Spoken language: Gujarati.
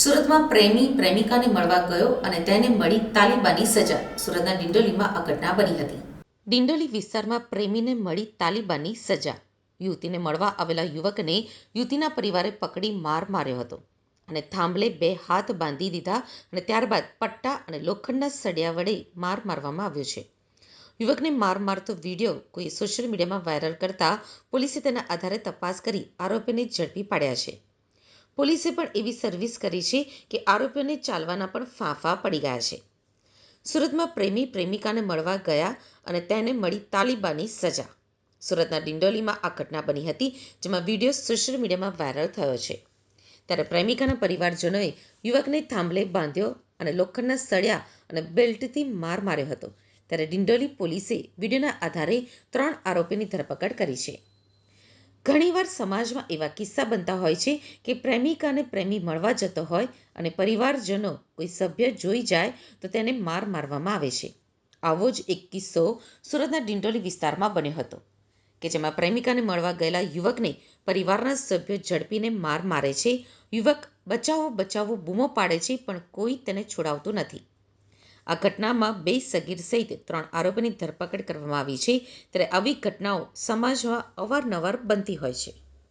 સુરતમાં પ્રેમી, પ્રેમિકાને મળવા ગયો અને તેને મળી તાલિબાની સજા. સુરતના ડિંડોલીમાં આ ઘટના બની હતી. ડિંડોલી વિસ્તારમાં પ્રેમીને મળી તાલિબાની સજા. યુવતીને મળવા આવેલા યુવકને યુવતીના પરિવારે પકડી માર માર્યો હતો અને થાંભલે બે હાથ બાંધી દીધા અને ત્યારબાદ પટ્ટા અને લોખંડના સળિયા વડે માર મારવામાં આવ્યો છે. યુવકને માર મારતો વીડિયો કોઈ સોશિયલ મીડિયામાં વાયરલ કરતા પોલીસે તેના આધારે તપાસ કરી આરોપીને ઝડપી પાડ્યા છે. પોલીસે પણ એવી સર્વિસ કરી છે કે આરોપીઓને ચાલવાના પણ ફાંફા પડી ગયા છે. સુરતમાં પ્રેમી પ્રેમિકાને મળવા ગયા અને તેને મળી તાલિબાની સજા. સુરતના ડિંડોલીમાં આ ઘટના બની હતી, જેમાં વીડિયો સોશિયલ મીડિયામાં વાયરલ થયો છે. ત્યારે પ્રેમિકાના પરિવારજનોએ યુવકને થાંભલે બાંધ્યો અને લોખંડના સળિયા અને બેલ્ટથી માર માર્યો હતો. ત્યારે ડિંડોલી પોલીસે વિડીયોના આધારે ત્રણ આરોપીની ધરપકડ કરી છે. ઘણીવાર સમાજમાં એવા કિસ્સા બનતા હોય છે કે પ્રેમિકા અને પ્રેમી મળવા જતો હોય અને પરિવારજનો કોઈ સભ્ય જોઈ જાય તો તેને માર મારવામાં આવે છે. આવો જ એક કિસ્સો સુરતના ડિંડોલી વિસ્તારમાં બન્યો હતો, કે જેમાં પ્રેમિકાને મળવા ગયેલા યુવકને પરિવારના સભ્યો ઝડપીને માર મારે છે. યુવક બચાવો બચાવો બૂમો પાડે છે, પણ કોઈ તેને છોડાવતું નથી. આ ઘટનામાં બે સગીર સહિત ત્રણ આરોપીની ધરપકડ કરવામાં આવી છે. ત્યારે આવી ઘટનાઓ સમાજમાં અવારનવાર બનતી હોય છે.